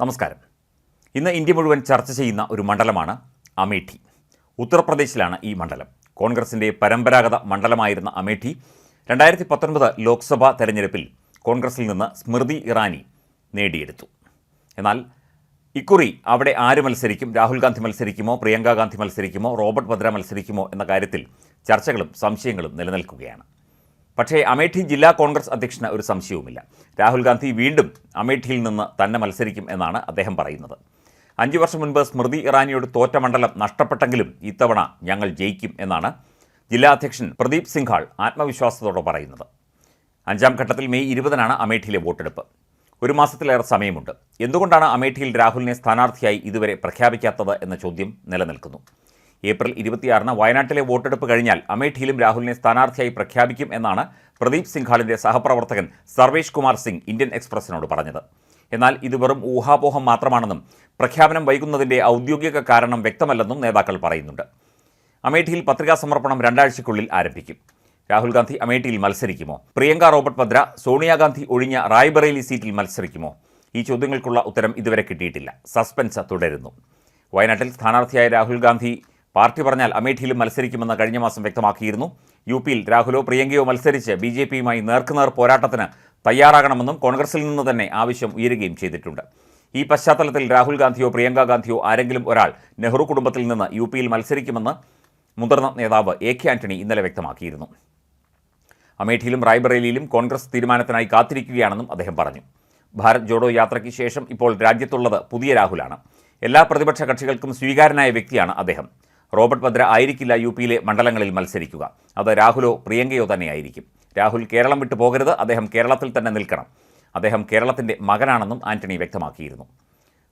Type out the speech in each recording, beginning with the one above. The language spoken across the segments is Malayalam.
നമസ്കാരം. ഇന്ന് ഇന്ത്യ മുഴുവൻ ചർച്ച ചെയ്യുന്ന ഒരു മണ്ഡലമാണ് അമേഠി. ഉത്തർപ്രദേശിലാണ് ഈ മണ്ഡലം. കോൺഗ്രസിന്റെ പരമ്പരാഗത മണ്ഡലമായിരുന്ന അമേഠി രണ്ടായിരത്തി പത്തൊൻപത് ലോക്സഭാ തെരഞ്ഞെടുപ്പിൽ കോൺഗ്രസിൽ നിന്ന് സ്മൃതി ഇറാനി നേടിയെടുത്തു. എന്നാൽ ഇക്കുറി അവിടെ ആര് മത്സരിക്കും? രാഹുൽ ഗാന്ധി മത്സരിക്കുമോ? പ്രിയങ്ക ഗാന്ധി മത്സരിക്കുമോ? റോബർട്ട് ഭദ്ര മത്സരിക്കുമോ? എന്ന കാര്യത്തിൽ ചർച്ചകളും സംശയങ്ങളും നിലനിൽക്കുകയാണ്. പക്ഷേ അമേഠി ജില്ലാ കോൺഗ്രസ് അധ്യക്ഷന് ഒരു സംശയവുമില്ല. രാഹുൽ ഗാന്ധി വീണ്ടും അമേഠിയിൽ നിന്ന് തന്നെ മത്സരിക്കും എന്നാണ് അദ്ദേഹം പറയുന്നത്. അഞ്ചു വർഷം മുൻപ് സ്മൃതി ഇറാനിയോട് തോറ്റ മണ്ഡലം നഷ്ടപ്പെട്ടെങ്കിലും ഇത്തവണ ഞങ്ങൾ ജയിക്കും എന്നാണ് ജില്ലാ അധ്യക്ഷൻ പ്രദീപ് സിംഘാൾ ആത്മവിശ്വാസത്തോടെ പറയുന്നത്. അഞ്ചാം ഘട്ടത്തിൽ മെയ് ഇരുപതിനാണ് അമേഠിയിലെ വോട്ടെടുപ്പ്. ഒരു മാസത്തിലേറെ സമയമുണ്ട്. എന്തുകൊണ്ടാണ് അമേഠിയിൽ രാഹുലിനെ സ്ഥാനാർത്ഥിയായി ഇതുവരെ പ്രഖ്യാപിക്കാത്തത് എന്ന ചോദ്യം നിലനിൽക്കുന്നു. ഏപ്രിൽ ഇരുപത്തിയാറിന് വയനാട്ടിലെ വോട്ടെടുപ്പ് കഴിഞ്ഞാൽ അമേഠിയിലും രാഹുലിനെ സ്ഥാനാർത്ഥിയായി പ്രഖ്യാപിക്കും എന്നാണ് പ്രദീപ് സിംഘാളിന്റെ സഹപ്രവർത്തകൻ സർവേഷ് കുമാർ സിംഗ് ഇന്ത്യൻ എക്സ്പ്രസിനോട് പറഞ്ഞത്. എന്നാൽ ഇത് വെറും ഊഹാപോഹം മാത്രമാണെന്നും പ്രഖ്യാപനം വൈകുന്നതിന്റെ ഔദ്യോഗിക കാരണം വ്യക്തമല്ലെന്നും നേതാക്കൾ പറയുന്നുണ്ട്. അമേഠിയിൽ പത്രികാ സമർപ്പണം രണ്ടാഴ്ചയ്ക്കുള്ളിൽ ആരംഭിക്കും. രാഹുൽ ഗാന്ധി അമേഠിയിൽ മത്സരിക്കുമോ? പ്രിയങ്ക റോബർട്ട് ഭദ്ര സോണിയാഗാന്ധി ഒഴിഞ്ഞ റായ്ബറേലി സീറ്റിൽ മത്സരിക്കുമോ? ഈ ചോദ്യങ്ങൾക്കുള്ള ഉത്തരം ഇതുവരെ കിട്ടിയിട്ടില്ല. സസ്പെൻസ് തുടരുന്നു. വയനാട്ടിൽ സ്ഥാനാർത്ഥിയായ രാഹുൽ ഗാന്ധി പാർട്ടി പറഞ്ഞാൽ അമേഠിയിലും മത്സരിക്കുമെന്ന് കഴിഞ്ഞ മാസം വ്യക്തമാക്കിയിരുന്നു. യു പിയിൽ രാഹുലോ പ്രിയങ്കയോ മത്സരിച്ച് ബി ജെ പിയുമായി നേർക്കുനേർ പോരാട്ടത്തിന് തയ്യാറാകണമെന്നും കോൺഗ്രസിൽ നിന്ന് തന്നെ ആവശ്യം ഉയരുകയും ചെയ്തിട്ടുണ്ട്. ഈ പശ്ചാത്തലത്തിൽ രാഹുൽ ഗാന്ധിയോ പ്രിയങ്ക ഗാന്ധിയോ ആരെങ്കിലും ഒരാൾ നെഹ്റു കുടുംബത്തിൽ നിന്ന് യു പിയിൽ മത്സരിക്കുമെന്ന് മുതിർന്ന നേതാവ് എ കെ ആന്റണി ഇന്നലെ വ്യക്തമാക്കിയിരുന്നു. അമേഠിയിലും റായ്ബറേലിയിലും കോൺഗ്രസ് തീരുമാനത്തിനായി കാത്തിരിക്കുകയാണെന്നും അദ്ദേഹം പറഞ്ഞു. ഭാരത് ജോഡോ യാത്രയ്ക്ക് ശേഷം ഇപ്പോൾ രാജ്യത്തുള്ളത് പുതിയ രാഹുലാണ്. എല്ലാ പ്രതിപക്ഷ കക്ഷികൾക്കും സ്വീകാരനായ വ്യക്തിയാണ് അദ്ദേഹം. റോബർട്ട് വദ്ര ആയിരിക്കില്ല യു പിയിലെ മണ്ഡലങ്ങളിൽ മത്സരിക്കുക. അത് രാഹുലോ പ്രിയങ്കയോ തന്നെയായിരിക്കും. രാഹുൽ കേരളം വിട്ടു പോകരുത് അദ്ദേഹം കേരളത്തിൽ തന്നെ നിൽക്കണം. അദ്ദേഹം കേരളത്തിന്റെ മകനാണെന്നും ആന്റണി വ്യക്തമാക്കിയിരുന്നു.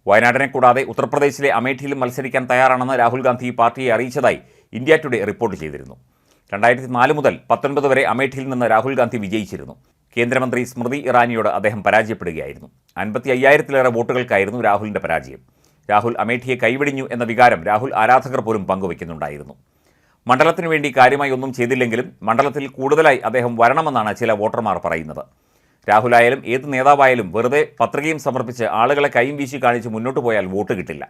വയനാടിനെ കൂടാതെ ഉത്തർപ്രദേശിലെ അമേഠിയിലും മത്സരിക്കാൻ തയ്യാറാണെന്ന് രാഹുൽ ഗാന്ധി പാർട്ടിയെ അറിയിച്ചതായി ഇന്ത്യ ടുഡേ റിപ്പോർട്ട് ചെയ്തിരുന്നു. രണ്ടായിരത്തി നാല് മുതൽ പത്തൊൻപത് വരെ അമേഠിയിൽ നിന്ന് രാഹുൽ ഗാന്ധി വിജയിച്ചിരുന്നു. കേന്ദ്രമന്ത്രി സ്മൃതി ഇറാനിയോട് അദ്ദേഹം പരാജയപ്പെടുകയായിരുന്നു. അൻപത്തി അയ്യായിരത്തിലേറെ വോട്ടുകൾക്കായിരുന്നു രാഹുലിന്റെ പരാജയം. രാഹുൽ അമേഠിയെ കൈവിടിഞ്ഞു എന്ന വികാരം രാഹുൽ ആരാധകർ പോലും പങ്കുവയ്ക്കുന്നുണ്ടായിരുന്നു. മണ്ഡലത്തിനു വേണ്ടി കാര്യമായി ഒന്നും ചെയ്തില്ലെങ്കിലും മണ്ഡലത്തിൽ കൂടുതലായി അദ്ദേഹം വരണമെന്നാണ് ചില വോട്ടർമാർ പറയുന്നത്. രാഹുലായാലും ഏത് നേതാവായാലും വെറുതെ പത്രികയും സമർപ്പിച്ച് ആളുകളെ കൈയും വീശി കാണിച്ച് മുന്നോട്ട് പോയാൽ വോട്ട് കിട്ടില്ല.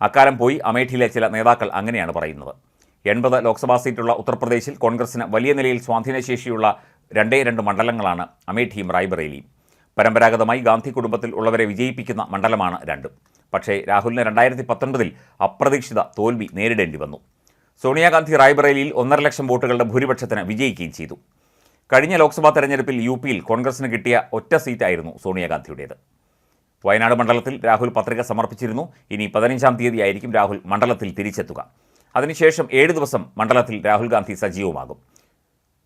അക്കാലം പോയി അമേഠിയിലെ ചില നേതാക്കൾ അങ്ങനെയാണ് പറയുന്നത്. എൺപത് ലോക്സഭാ സീറ്റുള്ള ഉത്തർപ്രദേശിൽ കോൺഗ്രസിന് വലിയ നിലയിൽ സ്വാധീനശേഷിയുള്ള രണ്ടേ രണ്ട് മണ്ഡലങ്ങളാണ് അമേഠിയും റായ്ബറേലിയും. പരമ്പരാഗതമായി ഗാന്ധി കുടുംബത്തിൽ ഉള്ളവരെ വിജയിപ്പിക്കുന്ന മണ്ഡലമാണ് രണ്ടും. പക്ഷേ രാഹുലിന് രണ്ടായിരത്തി പത്തൊൻപതിൽ അപ്രതീക്ഷിത തോൽവി നേരിടേണ്ടി വന്നു. സോണിയാഗാന്ധി റായ്ബറേലിയിൽ ഒന്നര ലക്ഷം വോട്ടുകളുടെ ഭൂരിപക്ഷത്തിന് വിജയിക്കുകയും ചെയ്തു. കഴിഞ്ഞ ലോക്സഭാ തെരഞ്ഞെടുപ്പിൽ യു പിയിൽ കോൺഗ്രസിന് കിട്ടിയ ഒറ്റ സീറ്റായിരുന്നു സോണിയാഗാന്ധിയുടേത്. വയനാട് മണ്ഡലത്തിൽ രാഹുൽ പത്രിക സമർപ്പിച്ചിരുന്നു. ഇനി പതിനഞ്ചാം തീയതിയായിരിക്കും രാഹുൽ മണ്ഡലത്തിൽ തിരിച്ചെത്തുക. അതിനുശേഷം ഏഴ് ദിവസം മണ്ഡലത്തിൽ രാഹുൽ ഗാന്ധി സജീവമാകും.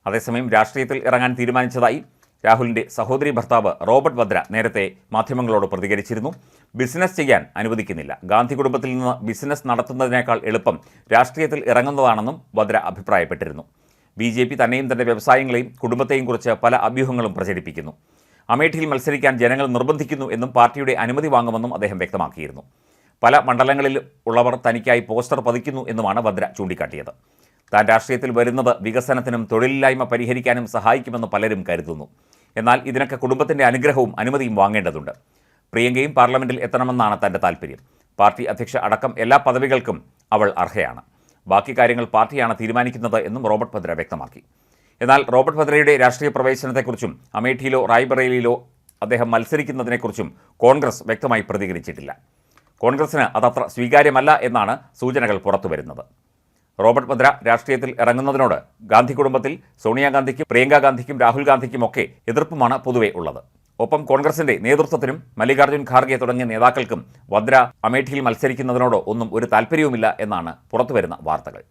അതേസമയം രാഷ്ട്രീയത്തിൽ ഇറങ്ങാൻ തീരുമാനിച്ചതായി രാഹുലിന്റെ സഹോദരി ഭർത്താവ് റോബർട്ട് വദ്ര നേരത്തെ മാധ്യമങ്ങളോട് പ്രതികരിച്ചിരുന്നു. ബിസിനസ് ചെയ്യാൻ അനുവദിക്കുന്നില്ല. ഗാന്ധി കുടുംബത്തിൽ നിന്ന് ബിസിനസ് നടത്തുന്നതിനേക്കാൾ എളുപ്പം രാഷ്ട്രീയത്തിൽ ഇറങ്ങുന്നതാണെന്നും വദ്ര അഭിപ്രായപ്പെട്ടിരുന്നു. ബി ജെ പി തന്നെയും തന്റെ വ്യവസായങ്ങളെയും കുടുംബത്തെയും കുറിച്ച് പല അഭ്യൂഹങ്ങളും പ്രചരിപ്പിക്കുന്നു. അമേഠിയിൽ മത്സരിക്കാൻ ജനങ്ങൾ നിർബന്ധിക്കുന്നു എന്നും പാർട്ടിയുടെ അനുമതി വാങ്ങുമെന്നും അദ്ദേഹം വ്യക്തമാക്കിയിരുന്നു. പല മണ്ഡലങ്ങളിൽ ഉള്ളവർ തനിക്കായി പോസ്റ്റർ പതിക്കുന്നു എന്നുമാണ് വദ്ര ചൂണ്ടിക്കാട്ടിയത്. താൻ രാഷ്ട്രീയത്തിൽ വരുന്നത് വികസനത്തിനും തൊഴിലില്ലായ്മ പരിഹരിക്കാനും സഹായിക്കുമെന്ന് പലരും കരുതുന്നു. എന്നാൽ ഇതിനൊക്കെ കുടുംബത്തിന്റെ അനുഗ്രഹവും അനുമതിയും വാങ്ങേണ്ടതുണ്ട്. പ്രിയങ്കയും പാർലമെന്റിൽ എത്തണമെന്നാണ് തന്റെ താല്പര്യം. പാർട്ടി അധ്യക്ഷ അടക്കം എല്ലാ പദവികൾക്കും അവൾ അർഹയാണ്. ബാക്കി കാര്യങ്ങൾ പാർട്ടിയാണ് തീരുമാനിക്കുന്നത് എന്നും റോബർട്ട് ഭദ്ര വ്യക്തമാക്കി. എന്നാൽ റോബർട്ട് ഭദ്രയുടെ രാഷ്ട്രീയ പ്രവേശനത്തെക്കുറിച്ചും അമേഠിയിലോ റായ്ബറേലിയിലോ അദ്ദേഹം മത്സരിക്കുന്നതിനെക്കുറിച്ചും കോൺഗ്രസ് വ്യക്തമായി പ്രതികരിച്ചിട്ടില്ല. കോൺഗ്രസിന് അതത്ര സ്വീകാര്യമല്ല എന്നാണ് സൂചനകൾ പുറത്തുവരുന്നത്. റോബർട്ട് വദ്ര രാഷ്ട്രീയത്തിൽ ഇറങ്ങുന്നതിനോട് ഗാന്ധി കുടുംബത്തിൽ സോണിയാഗാന്ധിക്കും പ്രിയങ്കാ ഗാന്ധിക്കും രാഹുൽ ഗാന്ധിക്കുമൊക്കെ എതിർപ്പുമാണ് പൊതുവെ ഉള്ളത്. ഒപ്പം കോൺഗ്രസിന്റെ നേതൃത്വത്തിനും മല്ലികാർജുൻ ഖാർഗെ തുടങ്ങിയ നേതാക്കൾക്കും വദ്ര അമേഠിയിൽ മത്സരിക്കുന്നതിനോടോ ഒന്നും ഒരു താൽപ്പര്യവുമില്ല എന്നാണ് പുറത്തുവരുന്ന വാർത്തകൾ.